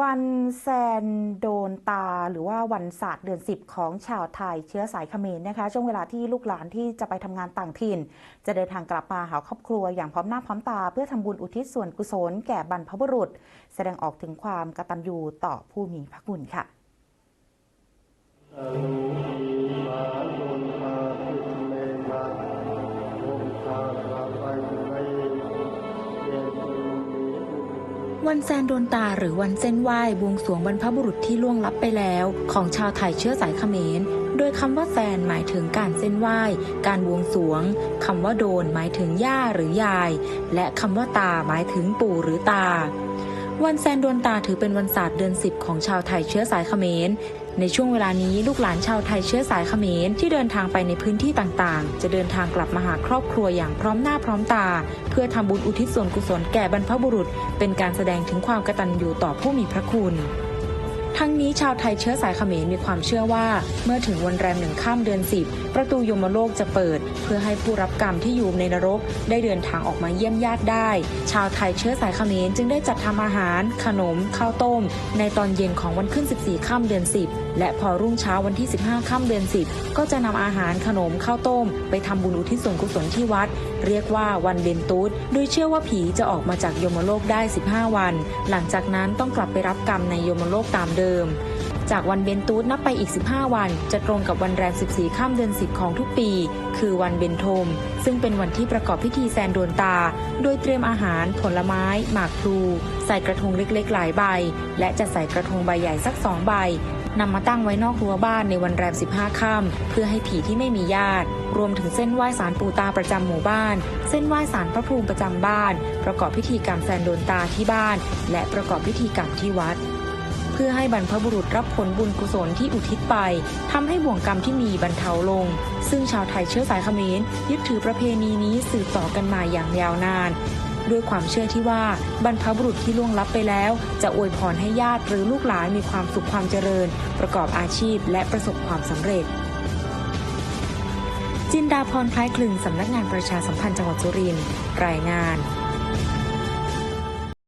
วันแซนโดนตาหรือว่าวันศาสตร์เดือนสิบของชาวไทยเชื้อสายเขมรนะคะ ช่วงเวลาที่ลูกหลานที่จะไปทำงานต่างถิ่น จะเดินทางกลับมาหาครอบครัวอย่างพร้อมหน้าพร้อมตา เพื่อทำบุญอุทิศส่วนกุศลแก่บรรพบุรุษ แสดงออกถึงความกตัญญูต่อผู้มีพระคุณค่ะ วันแซนโดนตาหรือวันเส้นไหว้บวงสวงบรรพบุรุษที่ล่วงลับไปแล้ว ของชาวไทยเชื้อสายเขมร โดยคำว่าแซนหมายถึงการเส้นไหว้ การบวงสวงคำว่าโดนหมายถึงย่าหรือยาย และคำว่าตาหมายถึงปู่หรือตา วันแซนโดนตาถือเป็นวันศาสตร์เดือนสิบของชาวไทยเชื้อสายเขมร ในช่วงเวลานี้ลูกหลานชาวไทยเชื้อสายเขมรที่เดินทางไปในพื้นที่ต่างๆ จะเดินทางกลับมาหาครอบครัวอย่างพร้อมหน้าพร้อมตา เพื่อทำบุญอุทิศส่วนกุศลแก่บรรพบุรุษ เป็นการแสดงถึงความกตัญญูต่อผู้มีพระคุณ ทั้งนี้ชาวไทยเชื้อสายเขมรมีความเชื่อว่า เมื่อถึงวันแรมหนึ่งข้ามเดือนสิบประตูยมโลกจะเปิด เพื่อให้ผู้รับกรรมที่อยู่ในนรก ได้เดินทางออกมาเยี่ยมญาติได้ ชาวไทยเชื้อสายเขมรจึงได้จัดทำอาหาร ขนม ข้าวต้ม ในตอนเย็นของวันขึ้น 14 ข้ามเดือน 10 และพอรุ่งเช้าวันที่ 15 ข้ามเดือน 10 ก็จะนำอาหารขนมข้าวต้ม ไปทำบุญอุทิศส่วนกุศลที่วัด เรียกว่าวันเบนตุสโดยเชื่อว่าผีจะออกมาจากยมโลกได้ 15 วัน หลังจากนั้นต้องกลับไปรับกรรมในยมโลกตามเดิมจากวันเบนตูสนับไปอีก 15 วัน จะตรงกับวันแรม 14 ข้ามเดือน 10 ของทุกปี คือวันเบนทม ซึ่งเป็นวันที่ประกอบพิธีแซนโดนตา โดยเตรียมอาหาร ผลไม้ หมากพลู ใส่กระทงเล็กๆ หลายใบ และจะใส่กระทงใบใหญ่สัก2ใบนำมาตั้งไว้นอกรั้วบ้านในวันแรม 15 ค่ำเพื่อให้ผีที่ไม่มีญาติ รวมถึงเส้นไหว้สารปู่ตาประจำหมู่บ้าน เส้นไหว้สารพระภูมิประจำบ้าน ประกอบพิธีกรรมแซนโดนตาที่บ้าน และประกอบพิธีกรรมที่วัด พื่อให้บรรพบุรุษรับผลบุญกุศลที่อุทิศไปทำให้บ่วงกรรมที่มีบรรเทาลง ซึ่งชาวไทยเชื้อสายเขมรยึดถือประเพณีนี้สืบต่อกันมาอย่างยาวนาน ด้วยความเชื่อที่ว่าบรรพบุรุษที่ล่วงลับไปแล้ว จะอวยพรให้ญาติหรือลูกหลานมีความสุขความเจริญ ประกอบอาชีพและประสบความสำเร็จจินดาพรคล้ายคลึงสำนักงานประชาสัมพันธ์จังหวัดสุรินทร์รายงาน